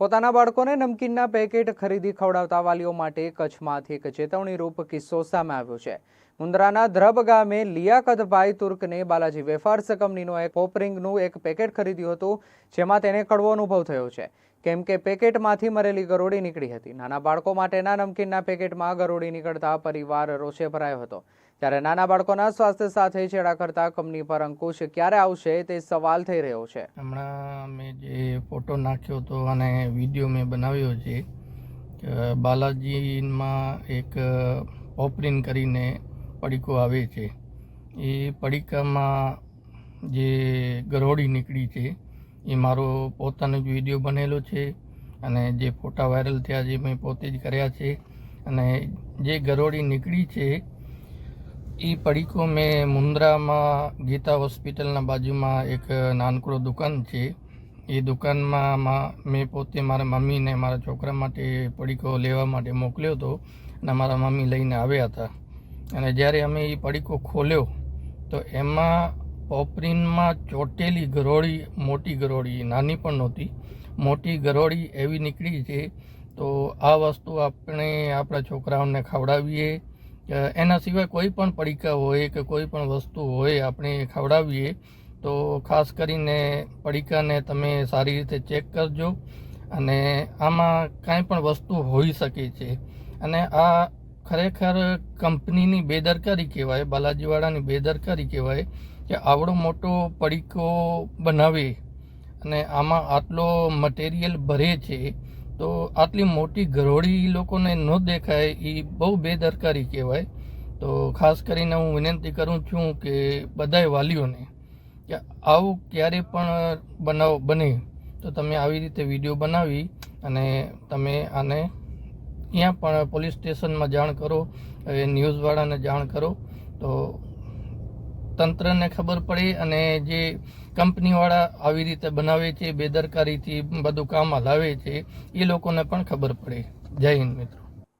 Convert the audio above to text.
પોતાના બાળકોને નમકીનના પેકેટ ખરીદી ખવડાવતા વાલીઓ માટે કચ્છમાંથી એક ચેતવણીરૂપ કિસ્સો સામે આવ્યો છે. મુન્દ્રાના ધ્રબ ગામે લિયાકતભાઈ તુર્કને બાલાજી વેફાર્સ કંપનીનો એક પોપરિંગનું એક પેકેટ ખરીદ્યું હતું, જેમાં તેને કડવો અનુભવ થયો છે. કેમ કે પેકેટમાંથી મરેલી ગરોળી નીકળી હતી. નાના બાળકો માટેના નમકીનના પેકેટમાં ગરોળી નીકળતા પરિવાર રોષે ભરાયો હતો. ત્યારે નાના બાળકોના સ્વાસ્થ્ય સાથે છેડા કરતા કંપની પર અંકુશ ક્યારે આવશે તે સવાલ થઈ રહ્યો છે. હમણાં મેં જે ફોટો નાખ્યો હતો અને વીડિયો મેં બનાવ્યો છે બાલાજીમાં એક ઓપરિન કરીને પડીકો આવે છે. એ પડીકામાં જે ગરોળી નીકળી છે, એ મારો પોતાનો જ વીડિયો બનેલો છે અને જે ફોટા વાયરલ થયા જે મેં પોતે જ કર્યા છે અને જે ગરોળી નીકળી છે એ પડીકો મેં મુન્દ્રામાં ગીતા હોસ્પિટલના બાજુમાં એક નાનકડો દુકાન છે. એ દુકાનમાં મેં પોતે મારા મમ્મીને મારા છોકરા માટે પડીકો લેવા માટે મોકલ્યો હતો અને મારા મમ્મી લઈને આવ્યા હતા. અને જ્યારે અમે એ પડીકો ખોલ્યો, તો એમાં પોપરીનમાં ચોટેલી ગરોળી, મોટી ગરોળી, નાની પણ નહોતી. મોટી ગરોળી એવી નીકળી છે, તો આ વસ્તુ આપણે આપણા છોકરાઓને ખવડાવીએ એના સિવાય કોઈ પણ પડીકા હોય કે કોઈ પણ વસ્તુ હોય આપણે ખવડાવીએ, તો ખાસ કરીને પડીકાને તમે સારી રીતે ચેક કરજો અને આમાં કાંઈ પણ વસ્તુ હોઈ શકે છે. અને આ ખરેખર કંપનીની બેદરકારી કહેવાય બાલાજીવાળાની બેદરકારી કહેવાય કે આવડો મોટો પડીકો બનાવે અને આમાં આટલો મટીરિયલ ભરે છે તો આટલી મોટી ગરોળી લોકોને ન દેખાય એ બહુ બેદરકારી કહેવાય. તો ખાસ કરીને હું વિનંતી કરું છું કે બધાય વાલીઓને કે આવું ક્યારે પણ બનાવ બને, તો તમે આવી રીતે વીડિયો બનાવી અને તમે આને ત્યાં પણ પોલીસ સ્ટેશનમાં જાણ કરો ન્યૂઝવાળાને જાણ કરો. તો તંત્રને ખબર પડે અને જે કંપનીવાળા આવી રીતે બનાવે છે, બેદરકારીથી બધું કામ હલાવે છે, એ લોકોને પણ ખબર પડે. જય હિન્દ મિત્રો.